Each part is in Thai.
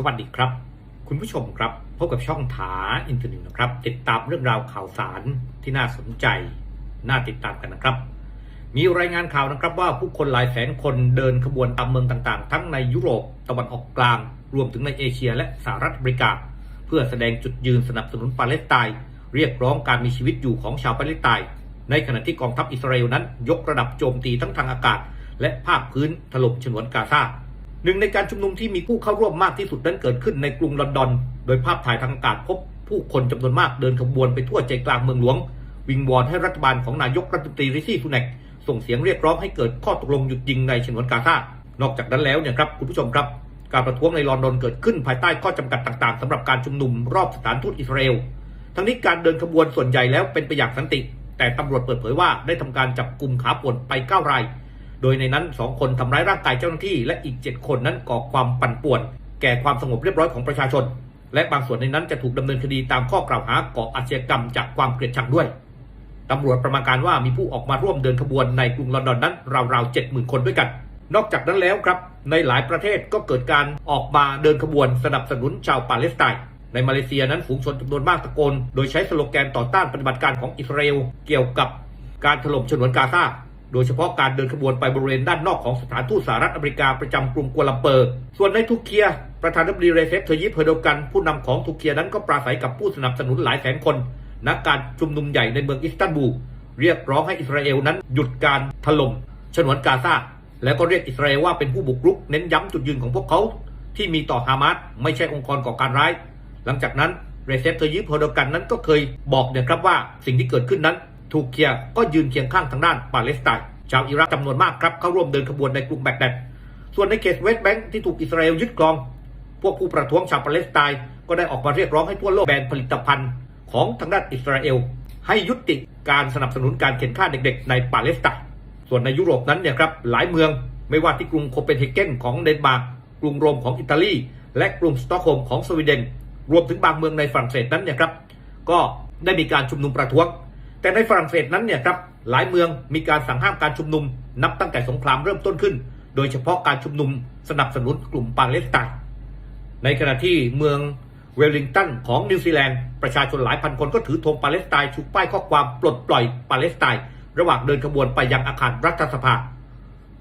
สวัสดีครับ คุณผู้ชมครับ พบกับช่องถาอินเทอร์เน็ตนะครับ ติดตามเรื่องราวข่าวสารที่น่าสนใจ น่าติดตามกันนะครับ มีรายงานข่าวนะครับว่าผู้คนหลายแสนคนเดินขบวนตามเมืองต่างๆ ทั้งในยุโรปตะวันออกกลาง รวมถึงในเอเชียและสหรัฐอเมริกา เพื่อแสดงจุดยืนสนับสนุนปาเลสไตน์เรียกร้องการมีชีวิตอยู่ของชาวปาเลสไตน์ในขณะที่กองทัพอิสราเอลนั้น ยกระดับโจมตีทั้งทางอากาศ และภาคพื้นถล่มฉนวนกาซา หนึ่งในการชุมนุมที่มีผู้เข้าร่วมมากที่สุดนั้นเกิดขึ้นในกรุงลอนดอน โดยภาพถ่ายทางอากาศพบผู้คนจำนวนมากเดินขบวนไปทั่วใจกลางเมืองหลวง วิงวอนให้รัฐบาลของนายกรัฐมนตรีริชี่ซูเนกส่งเสียงเรียกร้องให้เกิดข้อตกลงหยุดยิงในฉนวนกาซานอกจากนั้นแล้วเนี่ยครับคุณผู้ชมครับ การประท้วงในลอนดอนเกิดขึ้นภายใต้ข้อจำกัดต่างๆสำหรับการชุมนุมรอบสถานทูตอิสราเอล ทั้งนี้การเดินขบวนส่วนใหญ่แล้วเป็นไปอย่างสันติ แต่ตำรวจเปิดเผยว่าได้ทำการจับกลุ่มขาป่วนไป9ราย โดยในนั้น 2 คนทำร้ายร่างกายเจ้าหน้าที่และอีก 7 คนนั้นก่อความปั่นป่วน แก่ความสงบเรียบร้อยของประชาชน และบางส่วนในนั้นจะถูกดำเนินคดีตามข้อกล่าวหาก่ออาชญากรรมจากความเกลียดชังด้วยตำรวจประมาณการว่ามีผู้ออกมาร่วมเดินขบวนในกรุงลอนดอนนั้นราวๆ70,000คนด้วยกัน นอกจากนั้นแล้วครับ ในหลายประเทศก็เกิดการออกมาเดินขบวนสนับสนุนชาวปาเลสไตน์ในมาเลเซียนั้นฝูงชนจำนวนมากตะโกน โดยใช้สโลแกนต่อต้านปฏิบัติการของอิสราเอลเกี่ยวกับการถล่มฉนวนกาซา โดยเฉพาะการเดินขบวนไปบริเวณด้านนอกของสถานทูตสหรัฐอเมริกาประจำกรุงกัวลาลัมเปอร์ ส่วนในทุกเคียประธานาธิบดีเรเซปเทยิปเฮอร์โดกันผู้นำของทุกเคียนั้นก็ปราศัยกับผู้สนับสนุนหลายแสนคนณกการชุมนุมใหญ่ในเมืองอิสตันบูลเรียกร้องให้อิสราเอลนั้นหยุดการถล่มฉนวนกาซาแล้วก็เรียกอิสราเอลว่าเป็นผู้บุกรุกเน้นย้ำจุดยืนของพวกเขาที่มีต่อฮามาสไม่ใช่องค์กรก่อการร้าย หลังจากนั้นเรเซปเทยิปเฮอร์โดกันนั้นก็เคยบอกเนี่ยครับว่าสิ่งที่เกิดขึ้นนั้น ถูกเคียก็ยืนเคียงข้างทางด้านปาเลสไตน์ชาวอิรักจำนวนมากครับเข้าร่วมเดินขบวนในกรุงแบกแดดส่วนในเขตเวสต์แบงค์ที่ถูกอิสราเอลยึดครอง พวกผู้ประท้วงชาวปาเลสไตน์ก็ได้ออกมาเรียกร้องให้ทั่วโลกแบนผลิตภัณฑ์ของทางด้านอิสราเอล ให้ยุติการสนับสนุนการเข็นฆ่าเด็กๆ ในปาเลสไตน์ส่วนในยุโรปนั้นเนี่ยครับหลายเมืองไม่ว่าที่กรุงโคเปนเฮเกนของเดนมาร์กกรุงโรมของอิตาลีและกรุงสตอกโฮล์มของสวีเดน รวมถึงบางเมืองในฝรั่งเศสนั้นเนี่ยครับก็ได้มีการชุมนุมประท้วง แต่ในฝรั่งเศสนั้นเนี่ยครับหลายเมืองมีการสั่งห้ามการชุมนุม นับตั้งแต่สงครามเริ่มต้นขึ้น โดยเฉพาะการชุมนุมสนับสนุนกลุ่มปาเลสไตน์ในขณะที่เมืองเวลลิงตันของนิวซีแลนด์ประชาชนหลายพันคนก็ถือธงปาเลสไตน์ชูป้ายข้อความปลดปล่อยปาเลสไตน์ระหว่างเดินขบวนไปยังอาคารรัฐสภา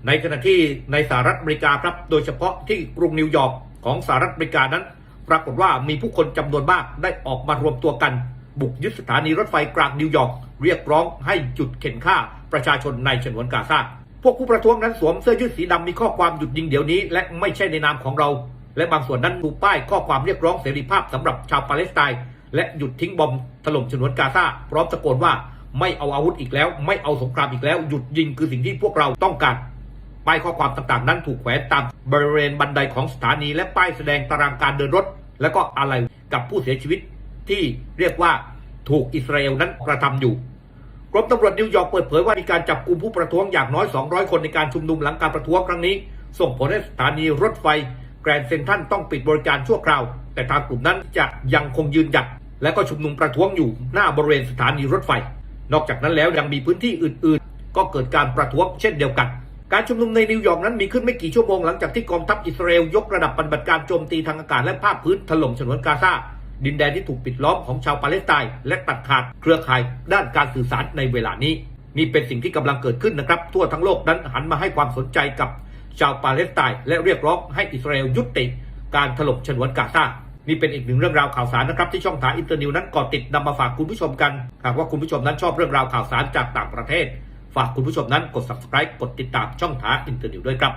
ในขณะที่ในสหรัฐอเมริกาครับโดยเฉพาะที่กรุงนิวยอร์กของสหรัฐอเมริกานั้น ปรากฏว่ามีผู้คนจำนวนมากได้ออกมารวมตัวกัน บุกยึดสถานีรถไฟกลางนิวยอร์กเรียกร้องให้หยุดเข็นฆ่าประชาชนในฉนวนกาซาพวกผู้ประท้วงนั้นสวมเสื้อยืดสีดำมีข้อความหยุดยิงเดี๋ยวนี้ และไม่ใช่ในนามของเรา และบางส่วนนั้นถูป้ายข้อความเรียกร้องเสรีภาพสำหรับชาวปาเลสไตน์และหยุดทิ้งบอมถล่มฉนวนกาซาพร้อมตะโกนว่าไม่เอาอาวุธอีกแล้ว ไม่เอาสงครามอีกแล้ว หยุดยิงคือสิ่งที่พวกเราต้องการป้ายข้อความต่างๆ นั้นถูกแขวนตามบริเวณบันไดของสถานีและป้ายแสดงตารางการเดินรถ และก็อะไรกับผู้เสียชีวิต ที่เรียกว่าถูกอิสราเอลนั้นกระทำอยู่กรมตำรวจนิวยอร์กเปิดเผยว่ามีการจับกลุ่มผู้ประท้วงอย่างน้อย 200 คนในการชุมนุมหลังการประท้วงครั้งนี้ ส่งผลให้สถานีรถไฟ แกรนด์เซนทรัลต้องปิดบริการชั่วคราว แต่ทางกลุ่มนั้นจะยังคงยืนหยัดและก็ชุมนุมประท้วงอยู่หน้าบริเวณสถานีรถไฟ นอกจากนั้นแล้วยังมีพื้นที่อื่น ๆ ก็เกิดการประท้วงเช่นเดียวกัน การชุมนุมในนิวยอร์กนั้นมีขึ้นไม่กี่ชั่วโมงหลังจากที่กองทัพอิสราเอลยกระดับปฏิบัติการโจมตีทางอากาศและภาคพื้นถล่มฉนวนกาซา ดินแดนที่ถูกปิดล้อมของชาวปาเลสไตน์และตัดขาดเครือข่ายด้านการสื่อสารในเวลานี้ นี่เป็นสิ่งที่กำลังเกิดขึ้นนะครับ ทั่วทั้งโลกนั้นหันมาให้ความสนใจกับชาวปาเลสไตน์และเรียกร้องให้อิสราเอลยุติการถล่มฉนวนกาซานี่เป็นอีกหนึ่งเรื่องราวข่าวสารนะครับที่ช่องทางอินเตอร์นิวนั้นก่อติดนำมาฝากคุณผู้ชมกัน หากว่าคุณผู้ชมนั้นชอบเรื่องราวข่าวสารจากต่างประเทศ ฝากคุณผู้ชมนั้นกด subscribe กดติดตามช่องทางอินเตอร์นิวด้วยครับ